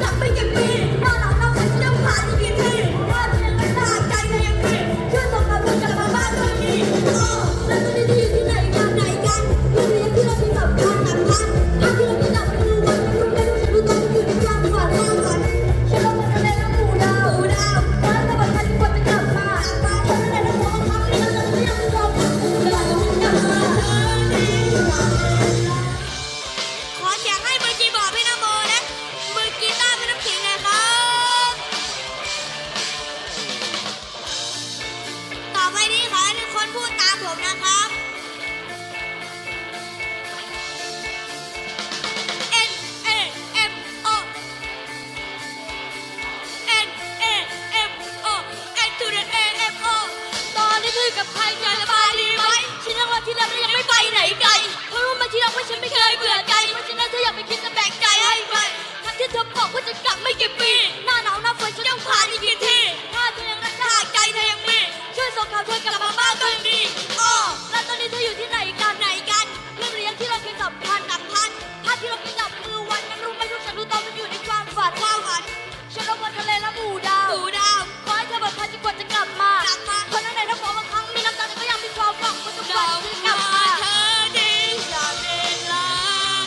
Tá bem, é bem. ต้พูดตามผมนะครับ N A M O N A M O N to the A M O ตอนที่คุยกับใครใจสไปดีไหมฉันยังว่าที่รักและยังไม่ไปไหนไกลเพราะว่ามาที่รักว่าฉันไม่เคยเบื่อ